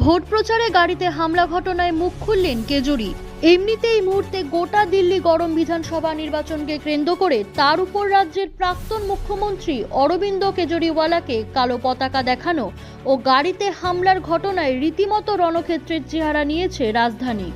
Vote প্রচারে গাড়িতে হামলা ঘটনায় মুখ খুললেন কেজরি। এমনিতেই এই মুহূর্তে গোটা দিল্লি গরম বিধানসভা নির্বাচনকে কেন্দ্র করে তার উপর রাজ্যের প্রাক্তন মুখ্যমন্ত্রী অরবিন্দ কেজরিওয়ালাকে কালো পতাকা দেখানো ও গাড়িতে হামলার ঘটনায় রীতিমতো রণক্ষেত্রের চেহারা নিয়েছে রাজধানী।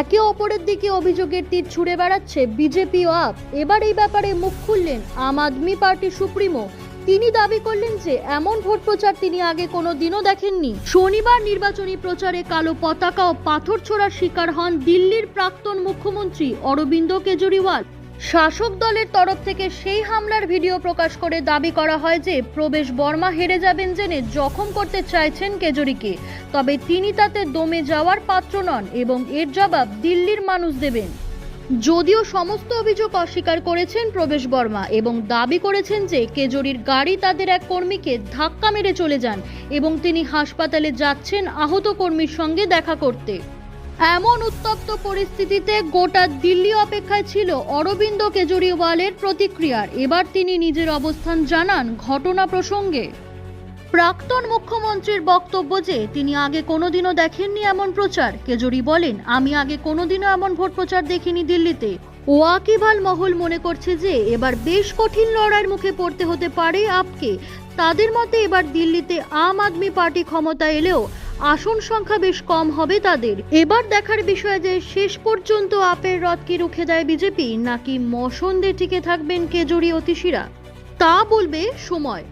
একে অপরের দিকে অভিযোগের তীর ছুড়ে বেড়াচ্ছে বিজেপি ও আপ। এবার এই ব্যাপারে মুখ খুললেন আম আদমি পার্টি সুপ্রিমো তিনি দাবি করলেন যে এমন ভোট প্রচার তিনি আগে কোনো দিনও দেখেননি। শনিবার নির্বাচনী প্রচারে কালো পতাকা ও পাথর ছোড়ার শিকার হন দিল্লির প্রাক্তন মুখ্যমন্ত্রী অরবিন্দ কেজরিওয়াল। শাসক দলের তরফ থেকে সেই হামলার ভিডিও প্রকাশ করে দাবি করা হয় যে প্রবেশ বর্মা হেরে যাবেন জেনে জখম করতে চাইছেন কেজরিকে। তবে তিনি তাতে দমে যাওয়ার পাত্র নন এবং এর জবাব দিল্লির মানুষ দেবেন। যদিও সমস্ত অভিযোগ অস্বীকার করেছেন প্রবেশ বর্মা এবং দাবি করেছেন যে কেজরির গাড়ি তাদের এক কর্মীকে ধাক্কা মেরে চলে যান এবং তিনি হাসপাতালে যাচ্ছেন আহত কর্মীর সঙ্গে দেখা করতে। এমন উত্তপ্ত পরিস্থিতিতে গোটা দিল্লি অপেক্ষায় ছিল অরবিন্দ কেজরিওয়ালের প্রতিক্রিয়ার। এবার তিনি নিজের অবস্থান জানান ঘটনা প্রসঙ্গে। প্রাক্তন মুখ্যমন্ত্রীর বক্তব্য যে তিনি আগে কোনোদিনও দেখেননি এমন প্রচার। কেজরি বলেন, আমি আগে কোনোদিনও এমন ভোট প্রচার দেখিনি দিল্লিতে। ওয়াকিভাল মহল মনে করছে যে এবার বেশ কঠিন লড়াইয়ের মুখে পড়তে হতে পারে আপকে। তাদের মতে এবার দিল্লিতে আম আদমি পার্টি ক্ষমতা এলেও আসন সংখ্যা বেশ কম হবে তাদের। এবার দেখার বিষয় যে শেষ পর্যন্ত আপের রথ কি রুখে দেয় বিজেপি, নাকি মসন্দে টিকে থাকবেন কেজরি অতিশিরা তা বলবে সময়।